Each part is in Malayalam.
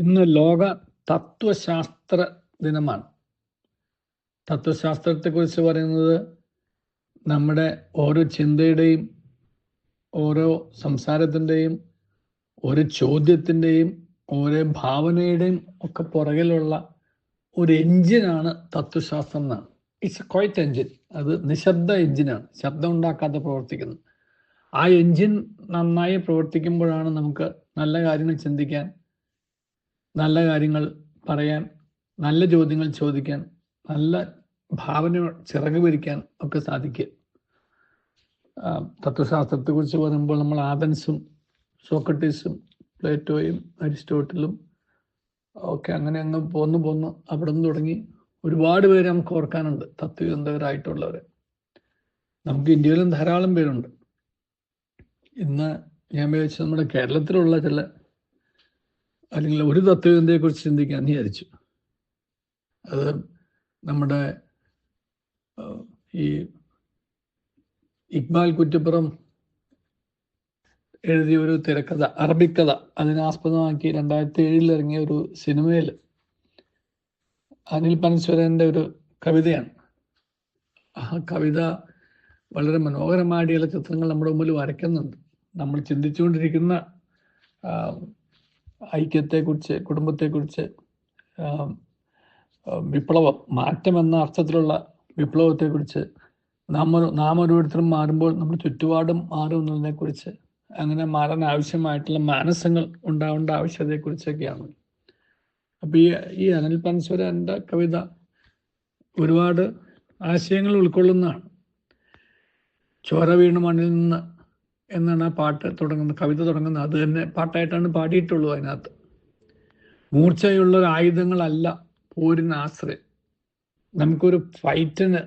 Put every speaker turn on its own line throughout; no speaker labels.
ഇന്ന് ലോക തത്വശാസ്ത്ര ദിനമാണ്. തത്വശാസ്ത്രത്തെക്കുറിച്ച് പറയുന്നത് നമ്മുടെ ഓരോ ചിന്തയുടെയും ഓരോ സംസാരത്തിന്റെയും ഒരു ചോദ്യത്തിന്റെയും ഓരോ ഭാവനയുടെയും ഒക്കെ പുറകിലുള്ള ഒരു എഞ്ചിനാണ് തത്വശാസ്ത്രം എന്നാണ്. ഇറ്റ്സ് എ ക്വൈറ്റ് എഞ്ചിൻ അത് നിശബ്ദ എഞ്ചിനാണ്. ശബ്ദം ഉണ്ടാക്കാതെ പ്രവർത്തിക്കുന്നത് ആ എഞ്ചിൻ നന്നായി പ്രവർത്തിക്കുമ്പോഴാണ് നമുക്ക് നല്ല കാര്യങ്ങൾ ചിന്തിക്കാൻ നല്ല കാര്യങ്ങൾ പറയാൻ നല്ല ചോദ്യങ്ങൾ ചോദിക്കാൻ നല്ല ഭാവന ചിറക് വരിക്കാൻ ഒക്കെ സാധിക്കുക. തത്വശാസ്ത്രത്തെ തത്വശാസ്ത്രത്തെക്കുറിച്ച് പറയുമ്പോൾ നമ്മൾ ആദൻസും സോക്രട്ടീസും പ്ലേറ്റോയും അരിസ്റ്റോട്ടിലും ഒക്കെ അങ്ങനെ അങ്ങ് പോന്നു പോന്നു അവിടെ നിന്ന് തുടങ്ങി ഒരുപാട് പേര് നമുക്ക് ഓർക്കാനുണ്ട് തത്വചിന്തകരായിട്ടുള്ളവരെ നമുക്ക് ഇന്ത്യയിലും ധാരാളം പേരുണ്ട്. ഇന്ന് ഞാൻ വിചാരിച്ചു നമ്മുടെ കേരളത്തിലുള്ള ചില അല്ലെങ്കിൽ ഒരു തത്വചിന്തയെക്കുറിച്ച് ചിന്തിക്കാൻ വിചാരിച്ചു അത് നമ്മുടെ ഈ ഇക്ബാൽ കുറ്റപ്പുറം എഴുതിയ ഒരു തിരക്കഥ അറബിക്കഥ അതിനാസ്പദമാക്കി രണ്ടായിരത്തി ഏഴിൽ ഇറങ്ങിയ ഒരു സിനിമയിൽ അനിൽ പനശ്വരന്റെ ഒരു കവിതയാണ്. ആ കവിത വളരെ മനോഹരമായ ചിത്രങ്ങൾ നമ്മുടെ മുമ്പിൽ വരയ്ക്കുന്നുണ്ട്. നമ്മൾ ചിന്തിച്ചുകൊണ്ടിരിക്കുന്ന ഐക്യത്തെക്കുറിച്ച് കുടുംബത്തെക്കുറിച്ച് വിപ്ലവം മാറ്റം എന്ന അർത്ഥത്തിലുള്ള വിപ്ലവത്തെക്കുറിച്ച് നാം നാം ഓരോരുത്തരും മാറുമ്പോൾ നമ്മുടെ ചുറ്റുപാടും മാറുന്നതിനെക്കുറിച്ച് അങ്ങനെ മാറാൻ ആവശ്യമായിട്ടുള്ള മാനസങ്ങൾ ഉണ്ടാവേണ്ട ആവശ്യത്തെക്കുറിച്ചൊക്കെയാണ് അപ്പോൾ ഈ ഈ അനിൽ പനസ്വരന്റെ കവിത ഒരുപാട് ആശയങ്ങൾ ഉൾക്കൊള്ളുന്നതാണ്. ചോര വീണ് മണ്ണിൽ നിന്ന് എന്നാണ് ആ പാട്ട് തുടങ്ങുന്നത് കവിത തുടങ്ങുന്നത്. അത് തന്നെ പാട്ടായിട്ടാണ് പാടിയിട്ടുള്ളൂ അതിനകത്ത്. മൂർച്ചയുള്ള ആയുധങ്ങളല്ല പോരിന് ആശ്രയം. നമുക്കൊരു ഫൈറ്റിന്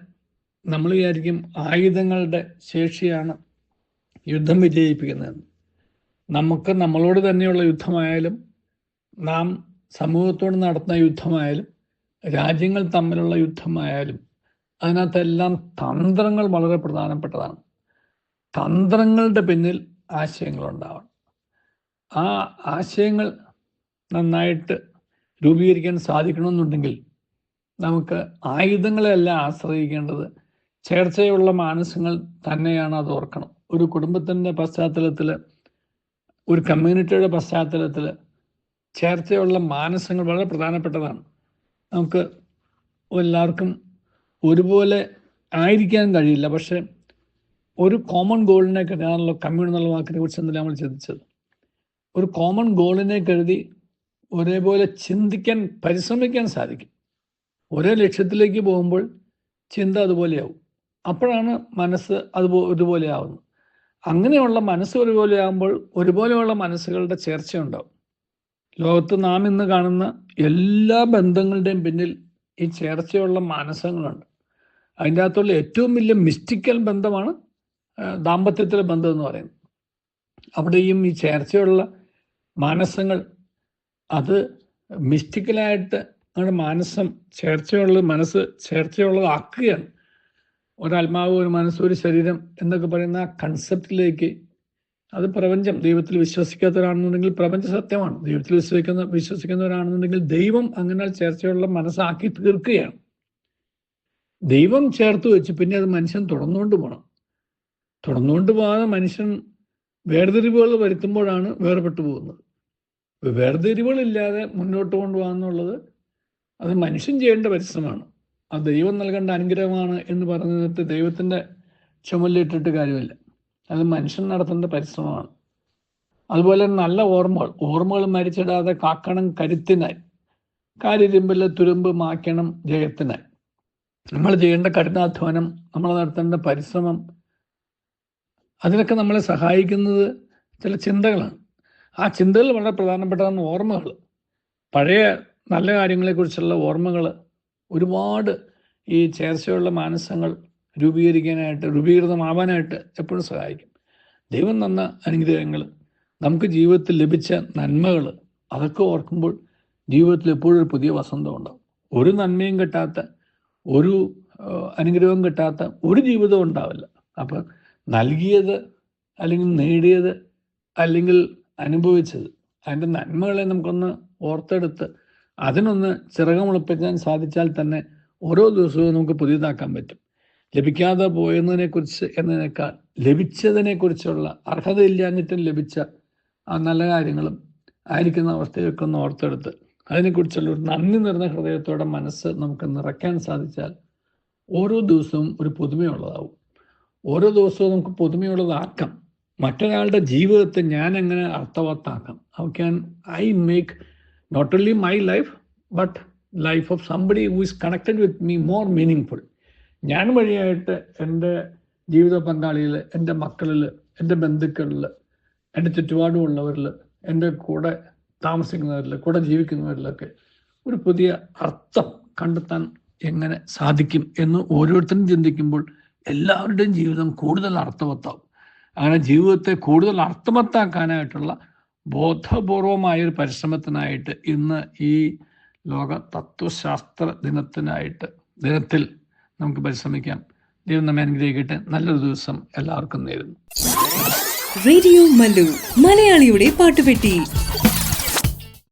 നമ്മൾ വിചാരിക്കും ആയുധങ്ങളുടെ ശേഷിയാണ് യുദ്ധം വിജയിപ്പിക്കുന്നതെന്ന് നമുക്ക് നമ്മളോട് തന്നെയുള്ള യുദ്ധമായാലും നാം സമൂഹത്തോട് നടത്തുന്ന യുദ്ധമായാലും രാജ്യങ്ങൾ തമ്മിലുള്ള യുദ്ധമായാലും അതിനകത്തെല്ലാം തന്ത്രങ്ങൾ വളരെ പ്രധാനപ്പെട്ടതാണ്. തന്ത്രങ്ങളുടെ പിന്നിൽ ആശയങ്ങളുണ്ടാവണം. ആ ആശയങ്ങൾ നന്നായിട്ട് രൂപീകരിക്കാൻ സാധിക്കണമെന്നുണ്ടെങ്കിൽ നമുക്ക് ആയുധങ്ങളെയല്ല ആശ്രയിക്കേണ്ടത് ചേർച്ചയുള്ള മാനസങ്ങൾ തന്നെയാണ് അത് ഓർക്കണം. ഒരു കുടുംബത്തിന്റെ പശ്ചാത്തലത്തിൽ ഒരു കമ്മ്യൂണിറ്റിയുടെ പശ്ചാത്തലത്തിൽ ചേർച്ചയുള്ള മാനസങ്ങൾ വളരെ പ്രധാനപ്പെട്ടതാണ്. നമുക്ക് എല്ലാവർക്കും ഒരുപോലെ ആയിരിക്കാൻ കഴിയില്ല. പക്ഷെ ഒരു കോമൺ ഗോളിനെ കരുതാനുള്ള കമ്മ്യൂൺ എന്നുള്ള വാക്കിനെ കുറിച്ച് എന്തെല്ലാം നമ്മൾ ചിന്തിച്ചത്. ഒരു കോമൺ ഗോളിനെ കരുതി ഒരേപോലെ ചിന്തിക്കാൻ പരിശ്രമിക്കാൻ സാധിക്കും. ഒരേ ലക്ഷ്യത്തിലേക്ക് പോകുമ്പോൾ ചിന്ത അതുപോലെയാവും. അപ്പോഴാണ് മനസ്സ് അതുപോ ഒരുപോലെ ആവുന്നത്. അങ്ങനെയുള്ള മനസ്സ് ഒരുപോലെ ആകുമ്പോൾ ഒരുപോലെയുള്ള മനസ്സുകളുടെ ചേർച്ചയുണ്ടാവും. ലോകത്ത് നാം ഇന്ന് കാണുന്ന എല്ലാ ബന്ധങ്ങളുടെയും പിന്നിൽ ഈ ചേർച്ചയുള്ള മാനസങ്ങളുണ്ട്. അതിന്റെ അകത്തുള്ള ഏറ്റവും വലിയ മിസ്റ്റിക്കൽ ബന്ധമാണ് ദാമ്പത്യത്തിലെ ബന്ധം എന്ന് പറയുന്നത്. അവിടെയും ഈ ചേർച്ചയുള്ള മാനസങ്ങൾ അത് മിസ്റ്റിക്കലായിട്ട് നമ്മുടെ മാനസം ചേർച്ചയുള്ള മനസ്സ് ചേർച്ചയുള്ളതാക്കുകയാണ് ഒരാത്മാവ് ഒരു മനസ്സ് ഒരു ശരീരം എന്നൊക്കെ പറയുന്ന ആ കൺസെപ്റ്റിലേക്ക് അത് പ്രപഞ്ചം ദൈവത്തിൽ വിശ്വസിക്കാത്തവരാണെന്നുണ്ടെങ്കിൽ പ്രപഞ്ച സത്യമാണ്. ദൈവത്തിൽ വിശ്വസിക്കുന്ന വിശ്വസിക്കുന്നവരാണെന്നുണ്ടെങ്കിൽ ദൈവം അങ്ങനെ ചേർച്ചയുള്ള മനസ്സാക്കി തീർക്കുകയാണ്. ദൈവം ചേർത്ത് വെച്ച് പിന്നെ അത് മനുഷ്യൻ തുടർന്നുകൊണ്ട് പോകണം തുടർന്നുകൊണ്ട് പോകാതെ മനുഷ്യൻ വേർതിരിവുകൾ വരുത്തുമ്പോഴാണ് വേർപെട്ടു പോകുന്നത്. വേർതിരിവുകളില്ലാതെ മുന്നോട്ട് കൊണ്ടുപോകാന്നുള്ളത് അത് മനുഷ്യൻ ചെയ്യേണ്ട പരിശ്രമമാണ്. ആ ദൈവം നൽകേണ്ട അനുഗ്രഹമാണ് എന്ന് പറഞ്ഞിട്ട് ദൈവത്തിന്റെ ചുമലിട്ടിട്ട് കാര്യമില്ല. അത് മനുഷ്യൻ നടത്തേണ്ട പരിശ്രമമാണ്. അതുപോലെ നല്ല ഓർമ്മകൾ. ഓർമ്മകൾ മരിച്ചിടാതെ കാക്കണം കരുത്തിനായി. കാര്യരുമ്പിലെ തുരുമ്പ് മാക്കണം ജയത്തിനായി. നമ്മൾ ചെയ്യേണ്ട കഠിനാധ്വാനം നമ്മൾ നടത്തേണ്ട പരിശ്രമം അതിനൊക്കെ നമ്മളെ സഹായിക്കുന്നത് ചില ചിന്തകളാണ്. ആ ചിന്തകൾ വളരെ പ്രധാനപ്പെട്ടതാണ് ഓർമ്മകൾ. പഴയ നല്ല കാര്യങ്ങളെക്കുറിച്ചുള്ള ഓർമ്മകൾ ഒരുപാട് ഈ ചേർച്ചയുള്ള മാനസങ്ങൾ രൂപീകരിക്കാനായിട്ട് രൂപീകൃതമാവാനായിട്ട് എപ്പോഴും സഹായിക്കും. ദൈവം തന്ന അനുഗ്രഹങ്ങൾ നമുക്ക് ജീവിതത്തിൽ ലഭിച്ച നന്മകൾ അതൊക്കെ ഓർക്കുമ്പോൾ ജീവിതത്തിൽ എപ്പോഴും ഒരു പുതിയ വസന്തം ഉണ്ടാവും. ഒരു നന്മയും കിട്ടാത്ത ഒരു അനുഗ്രഹവും കിട്ടാത്ത ഒരു ജീവിതവും ഉണ്ടാവില്ല. അപ്പം നൽകിയത് അല്ലെങ്കിൽ നേടിയത് അല്ലെങ്കിൽ അനുഭവിച്ചത്. അതിന്റെ നന്മകളെ നമുക്കൊന്ന് ഓർത്തെടുത്ത് അതിനൊന്ന് ചിറകമുളപ്പിക്കാൻ സാധിച്ചാൽ തന്നെ ഓരോ ദിവസവും നമുക്ക് പുതിയതാക്കാൻ പറ്റും. ലഭിക്കാതെ പോയതിനെക്കുറിച്ച് കുറിച്ച് എന്നതിനേക്കാൾ ലഭിച്ചതിനെ കുറിച്ചുള്ള അർഹതയില്ലാഞ്ഞിട്ടും ലഭിച്ച ആ നല്ല കാര്യങ്ങളും ആയിരിക്കുന്ന അവസ്ഥയൊക്കെ ഒന്ന് ഓർത്തെടുത്ത് അതിനെക്കുറിച്ചുള്ള ഒരു നന്ദി നിറഞ്ഞ ഹൃദയത്തോടെ മനസ്സ് നമുക്ക് നിറയ്ക്കാൻ സാധിച്ചാൽ ഓരോ ദിവസവും ഒരു പുതുമയുള്ളതാവും. ഓരോ ദിവസവും നമുക്ക് പുതുമയുള്ളതാക്കാം മറ്റൊരാളുടെ ജീവിതത്തെ ഞാൻ എങ്ങനെ അർത്ഥവത്താക്കാം? How can I make not only my life but life of somebody who is connected with me more meaningful ഞാൻ വഴിയായിട്ട് എന്റെ ജീവിത പങ്കാളിയിൽ എന്റെ മക്കളിൽ എന്റെ ബന്ധുക്കളിൽ എന്റെ ചുറ്റുപാടുമുള്ളവരിൽ എന്റെ കൂടെ താമസിക്കുന്നവരിൽ കൂടെ ജീവിക്കുന്നവരിലൊക്കെ ഒരു പുതിയ അർത്ഥം കണ്ടെത്താൻ എങ്ങനെ സാധിക്കും എന്ന് ഓരോരുത്തരും ചിന്തിക്കുമ്പോൾ എല്ലാവരുടെയും ജീവിതം കൂടുതൽ അർത്ഥവത്താവും. അങ്ങനെ ജീവിതത്തെ കൂടുതൽ അർത്ഥവത്താക്കാനായിട്ടുള്ള ബോധപൂർവമായ ഒരു പരിശ്രമത്തിനായിട്ട് ഇന്ന് ഈ ലോക തത്വശാസ്ത്ര ദിനത്തിനായിട്ട് ദിനത്തിൽ നമുക്ക് പരിശ്രമിക്കാം. ദൈവം നമ്മെ അനുഗ്രഹിക്കട്ടെ. നല്ലൊരു ദിവസം എല്ലാവർക്കും നേരുന്നു.
റേഡിയോ മലയാളിയുടെ പാട്ടുപെട്ടി.